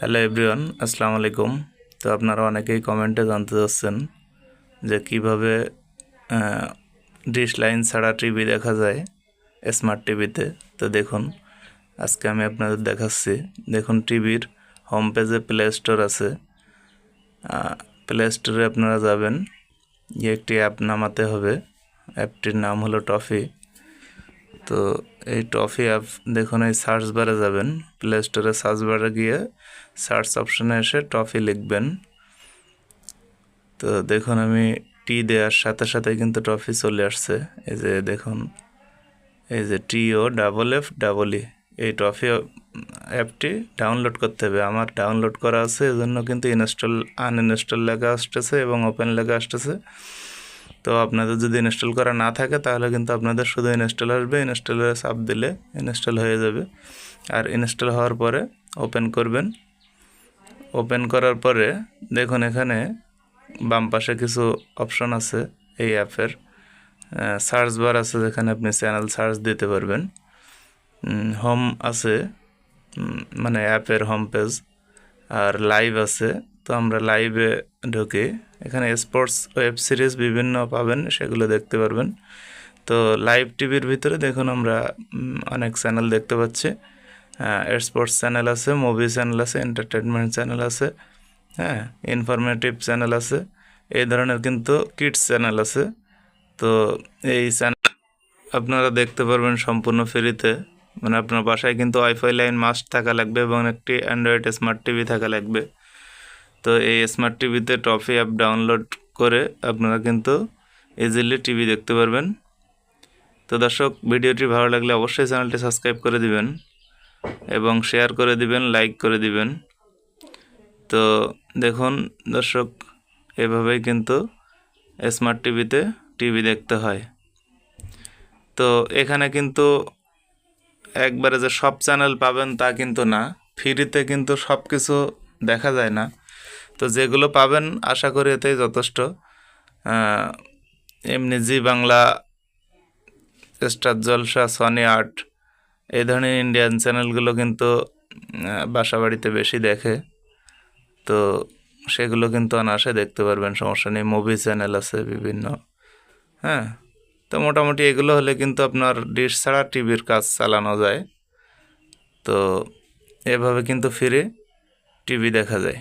Hello everyone, আসসালামু আলাইকুম। তো আপনারা অনেকেই কমেন্টে জানতে চাচ্ছেন যে কীভাবে ডিশ লাইন ছাড়া টিভি দেখা যায় স্মার্ট টিভিতে তো দেখুন, আজকে আমি আপনাদের দেখাচ্ছি। দেখুন টিভির হোম পেজে প্লে স্টোর আছে। প্লে স্টোরে আপনারা যাবেন। একটি অ্যাপ নামাতে হবে। অ্যাপটির নাম হলো টফি তো এই টফি অ্যাপ দেখুন, এই সার্চ বারে যাবেন প্লে স্টোরে সার্চ বারে গিয়ে সার্চ অপশানে এসে টফি লিখবেন। তো দেখুন, আমি টি দেওয়ার সাথে সাথে কিন্তু টফি চলে আসছে। এই যে দেখুন, এই যে T O double F double E এই টফি অ্যাপটি ডাউনলোড করতে হবে। আমার ডাউনলোড করা আছে, এজন্য কিন্তু ইনস্টল আনইনস্টল লেখা আসতেছে এবং ওপেন লেখা আসতেছে। তো আপনাদের যদি ইনস্টল করা না থাকে, তাহলে কিন্তু আপনাদের শুধু ইনস্টল আসবে ইনস্টলের চাপ দিলে ইনস্টল হয়ে যাবে। আর ইনস্টল হওয়ার পরে ওপেন করবেন। ওপেন করার পরে দেখুন এখানে বাম পাশে কিছু অপশন আছে এই অ্যাপের সার্চ বার আছে যেখানে আপনি চ্যানেল সার্চ দিতে পারবেন। হোম আছে মানে অ্যাপের হোম পেজ আর লাইভ আছে, তো আমরা লাইভে ঢুকে। এখানে স্পোর্টস ওয়েব সিরিজ বিভিন্ন পাবেন, সেগুলো দেখতে পারবেন। তো লাইভ টিভির ভিতরে দেখুন আমরা অনেক চ্যানেল দেখতে পাচ্ছি। স্পোর্টস চ্যানেল আছে মুভি চ্যানেল আছে এন্টারটেনমেন্ট চ্যানেল আছে হ্যাঁ ইনফরমেটিভ চ্যানেল আছে, এই ধরনের কিন্তু কিডস চ্যানেল আছে। তো এই চ্যানেল আপনারা দেখতে পারবেন সম্পূর্ণ ফ্রিতে মানে আপনার বাসায় কিন্তু ওয়াইফাই লাইন মাস্ট থাকা লাগবে এবং একটি অ্যান্ড্রয়েড স্মার্ট টিভি থাকা লাগবে। তো এই স্মার্ট টিভিতে টফি অ্যাপ ডাউনলোড করে আপনারা কিন্তু ইজিলি টিভি দেখতে পারবেন। তো দর্শক, ভিডিওটি ভালো লাগলে অবশ্যই চ্যানেলটি সাবস্ক্রাইব করে দিবেন এবং শেয়ার করে দিবেন লাইক করে দিবেন। তো দেখুন দর্শক, এভাবেই কিন্তু স্মার্ট টিভিতে টিভি দেখতে হয়। তো এখানে কিন্তু একবারে যে সব চ্যানেল পাবেন তা কিন্তু না ফ্রিতে কিন্তু সব কিছু দেখা যায় না। তো যেগুলো পাবেন, আশা করি এতেই যথেষ্ট। এমনি Zee Bangla, Star Jalsha, Sony Aath, এই ধরনের ইন্ডিয়ান চ্যানেলগুলো কিন্তু বাসা বাড়িতে বেশি দেখে। তো সেগুলো কিন্তু অনায়াসে দেখতে পারবেন, সমস্যা নেই। মুভি চ্যানেল আছে বিভিন্ন। হ্যাঁ তো মোটামুটি এগুলো হলে কিন্তু আপনার ডিশ ছাড়া টিভির কাজ চালানো যায়। তো এভাবে কিন্তু ফিরে টিভি দেখা যায়।